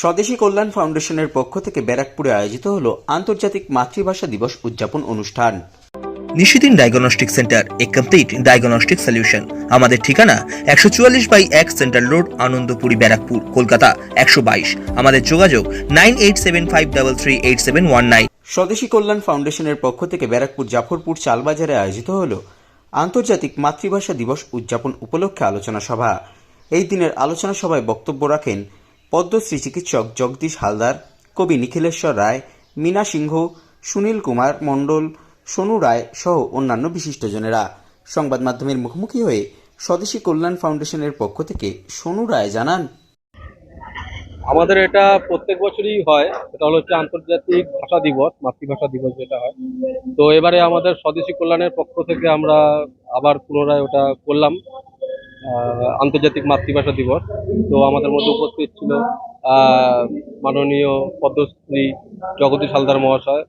স্বদেশী কল্যাণ ফাউন্ডেশনের পক্ষ থেকে ব্যারাকপুরে আয়োজিত হল আন্তর্জাতিক মাতৃভাষা দিবস উদযাপন অনুষ্ঠান। নিশিদিন ডায়াগনস্টিক সেন্টার এ কমপ্লিট ডায়াগনস্টিক সলিউশন। আমাদের ঠিকানা একশো চুয়াল্লিশ বাই এক সেন্ট্রাল রোড আনন্দপুরি ব্যারাকপুর কলকাতা একশো বাইশ। আমাদের যোগাযোগ nine eight seven five double three eight seven one nine. Swadeshi Kalyan ফাউন্ডেশনের পক্ষ থেকে ব্যারাকপুর জাফরপুর চালবাজারে আয়োজিত হলো আন্তর্জাতিক মাতৃভাষা দিবস উদযাপন উপলক্ষে আলোচনা সভা। এই দিনের আলোচনা সভায় বক্তব্য রাখেন পদ্মশ্রী চিকিৎসক জগদীশ হালদার, কবি নিখিলেশ্বর রায়, মীনা সিংহ, সুনীল কুমার মণ্ডল, সোনু রায় সহ অন্যান্য বিশিষ্টজনেরা। সংবাদ মাধ্যমের মুখোমুখি হয়ে স্বদেশী কল্যাণ ফাউন্ডেশনের পক্ষ থেকে সোনু রায় জানান, আমাদের এটা প্রত্যেক বছরই হয়। এটা হচ্ছে আন্তর্জাতিক ভাষা দিবস, মাতৃভাষা দিবস যেটা হয়। তো এবারে আমাদের স্বদেশী কল্যাণের পক্ষ থেকে আমরা আবার পুনরায় ওটা করলাম। আন্তর্জাতিক মাতৃভাষা দিবস। তো আমাদের মধ্যে উপস্থিত ছিল মাননীয় পদ্মশ্রী জগদীশ হালদার মহাশয়।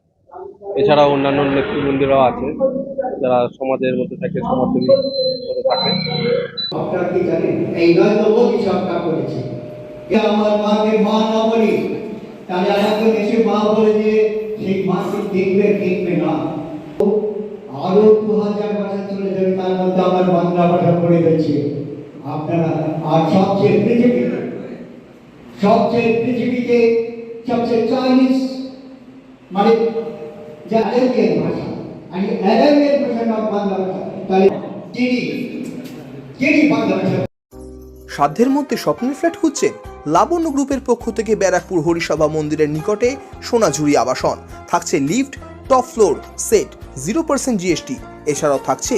এছাড়াও অন্যান্য নেতৃবৃন্দরাও আছে, যারা সমাজের মধ্যে থাকে, সমাজসেবী করে থাকে। আমার আরও দু হাজার বছর বাংলা ভাষা পড়ে গেছে। আপনারা, আর সবচেয়ে পৃথিবীতে সবচেয়ে পৃথিবীতে সবচেয়ে চাইনিজ মানে যা অ্যারাবিয়ান ভাষা, আর এই ভাষা না বাংলা ভাষা। তাহলে চিনি চিনি বাংলা ভাষা। সাধ্যের মধ্যে স্বপ্নের ফ্ল্যাট খুঁজছেন লাবণ্য গ্রুপের পক্ষ থেকে ব্যারাকপুর হরিসভা মন্দিরের নিকটে সোনাঝুরি আবাসন। থাকছে lift, top floor, set zero percent GST এছাড়াও থাকছে